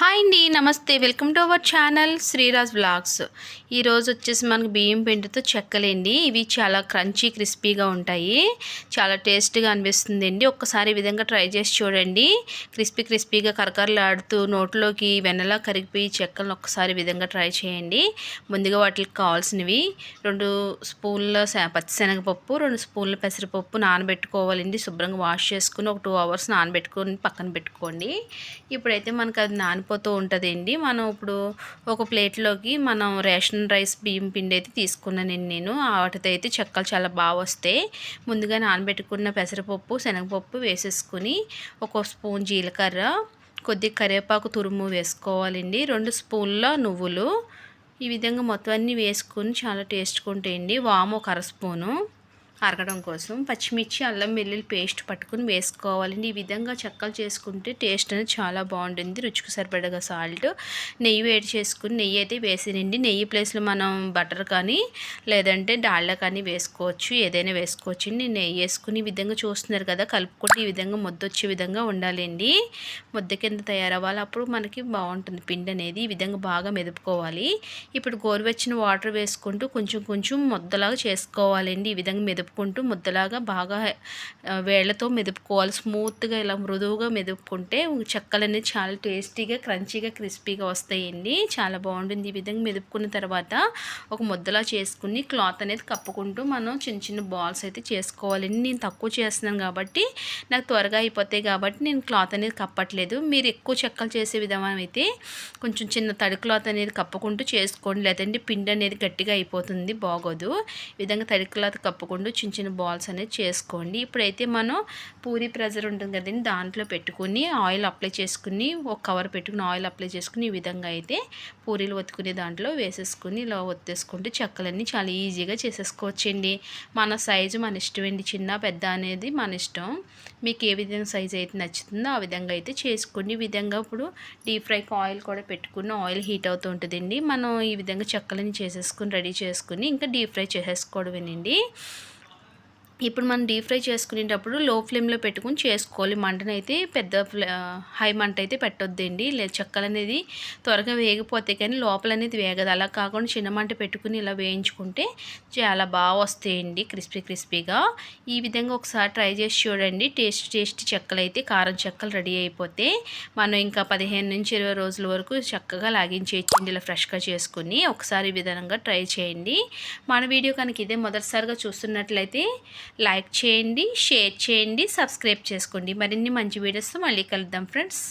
Hi అండి నమస్తే. Welcome to our channel Sriraj blogs ఈరోజు వచ్చేసి మనకు బియ్యం పిండితో చెక్కలేండి. ఇవి చాలా క్రంచీ క్రిస్పీగా ఉంటాయి. చాలా టేస్ట్గా అనిపిస్తుంది అండి ఒక్కసారి ఈ విధంగా ట్రై చేసి చూడండి. క్రిస్పీ క్రిస్పీగా కరకరలాడుతూ నోట్లోకి వెన్నలా కరిగిపోయి చెక్కలను ఒక్కసారి విధంగా ట్రై చేయండి. ముందుగా వాటికి కావాల్సినవి రెండు స్పూన్ల పచ్చిశనగపప్పు రెండు స్పూన్ల పెసరపప్పు నానబెట్టుకోవాలండి. శుభ్రంగా వాష్ చేసుకుని ఒక టూ అవర్స్ నానబెట్టుకొని పక్కన పెట్టుకోండి. ఇప్పుడైతే మనకు అది సరిపోతూ ఉంటుందండి. మనం ఇప్పుడు ఒక ప్లేట్లోకి మనం రేషన్ రైస్ బియ్యం పిండి అయితే తీసుకున్నానండి నేను. వాటితో అయితే చెక్కలు చాలా బాగా వస్తాయి. ముందుగా నానబెట్టుకున్న పెసరపప్పు శనగపప్పు వేసేసుకుని ఒక స్పూన్ జీలకర్ర కొద్ది కరివేపాకు తురుము వేసుకోవాలండి. రెండు స్పూన్ల నువ్వులు. ఈ విధంగా మొత్తం అన్నీ వేసుకొని చాలా టేస్ట్గా ఉంటాయండి. వాము ఒక అర స్పూను. అరగడం కోసం పచ్చిమిర్చి అల్లం వెల్లుల్లి పేస్ట్ పట్టుకుని వేసుకోవాలండి. ఈ విధంగా చెక్కలు చేసుకుంటే టేస్ట్ అనేది చాలా బాగుంటుంది. రుచికి సరిపడగా సాల్ట్ నెయ్యి వేడి చేసుకుని నెయ్యి అయితే వేసేనండి నెయ్యి ప్లేస్లో మనం బటర్ కానీ లేదంటే డాల్డా కానీ వేసుకోవచ్చు. ఏదైనా వేసుకోవచ్చు అండి నెయ్యి వేసుకుని ఈ విధంగా చూస్తున్నారు కదా కలుపుకుంటే ఈ విధంగా ముద్ద వచ్చే విధంగా ఉండాలండి. ముద్ద కింద తయారవ్వాలి. అప్పుడు మనకి బాగుంటుంది పిండి అనేది. ఈ విధంగా బాగా మెదుపుకోవాలి. ఇప్పుడు గోరువెచ్చిన వాటర్ వేసుకుంటూ కొంచెం కొంచెం ముద్దలాగా చేసుకోవాలండి. ఈ విధంగా మెదుపుకుంటూ ముద్దలాగా బాగా వేళ్ళతో వేళ్ళతో మెదుపుకోవాలి. స్మూత్గా ఇలా మృదువుగా మెదుపుకుంటే చెక్కలనేవి చాలా టేస్టీగా క్రంచీగా క్రిస్పీగా వస్తాయండి. చాలా బాగుంటుంది. ఈ విధంగా మెదుపుకున్న తర్వాత ఒక ముద్దలా చేసుకుని క్లాత్ అనేది కప్పుకుంటూ మనం చిన్న చిన్న బాల్స్ అయితే చేసుకోవాలండి నేను తక్కువ చేస్తున్నాను కాబట్టి నాకు త్వరగా అయిపోతాయి కాబట్టి నేను క్లాత్ అనేది కప్పట్లేదు. మీరు ఎక్కువ చెక్కలు చేసే విధానం అయితే కొంచెం చిన్న తడి క్లాత్ అనేది కప్పుకుంటూ చేసుకోండి. లేదంటే పిండి అనేది గట్టిగా అయిపోతుంది. బాగోదు. ఈ విధంగా తడి క్లాత్ కప్పుకుంటూ చిన్న చిన్న బాల్స్ అనేది చేసుకోండి. ఇప్పుడైతే మనం పూరి ప్రెజర్ ఉంటుంది కదండి దాంట్లో పెట్టుకుని ఆయిల్ అప్లై చేసుకుని ఒక కవర్ పెట్టుకుని ఆయిల్ అప్లై చేసుకుని ఈ విధంగా అయితే పూరీలు ఒత్తుకునే దాంట్లో వేసేసుకుని ఇలా ఒత్తేసుకుంటే చెక్కలన్నీ చాలా ఈజీగా చేసేసుకోవచ్చండి. మన సైజు మన ఇష్టం అండి. చిన్న పెద్ద అనేది మన ఇష్టం. మీకు ఏ విధంగా సైజు అయితే నచ్చుతుందో ఆ విధంగా అయితే చేసుకోండి. ఈ విధంగా ఇప్పుడు డీప్ ఫ్రైకి ఆయిల్ కూడా పెట్టుకుని ఆయిల్ హీట్ అవుతూ ఉంటుందండి. మనం ఈ విధంగా చెక్కలని చేసేసుకుని రెడీ చేసుకుని ఇంకా డీప్ ఫ్రై చేసేసుకోవడమేనండి. ఇప్పుడు మనం డీప్ ఫ్రై చేసుకునేటప్పుడు లో ఫ్లేమ్లో పెట్టుకుని చేసుకోవాలి. మంటనైతే పెద్ద హై మంట అయితే పెట్టొద్దండి. లేదు చెక్కలు అనేది త్వరగా వేగిపోతే కానీ లోపల అనేది వేగదు. అలా కాకుండా చిన్న మంట పెట్టుకుని ఇలా వేయించుకుంటే చాలా బాగా వస్తాయండి క్రిస్పీ క్రిస్పీగా. ఈ విధంగా ఒకసారి ట్రై చేసి చూడండి. టేస్ట్ టేస్ట్ చెక్కలు అయితే కారం చెక్కలు రెడీ అయిపోతే మనం ఇంకా పదిహేను నుంచి ఇరవై రోజుల వరకు చక్కగా లాగించేయండి ఇలా ఫ్రెష్గా చేసుకుని ఒకసారి ఈ విధంగా ట్రై చేయండి. మన వీడియో కనుక ఇదే మొదటిసారిగా చూస్తున్నట్లయితే లైక్ చేయండి షేర్ చేయండి సబ్స్క్రైబ్ చేసుకోండి. మరిన్ని మంచి వీడియోస్తో మళ్ళీ కలుద్దాం ఫ్రెండ్స్.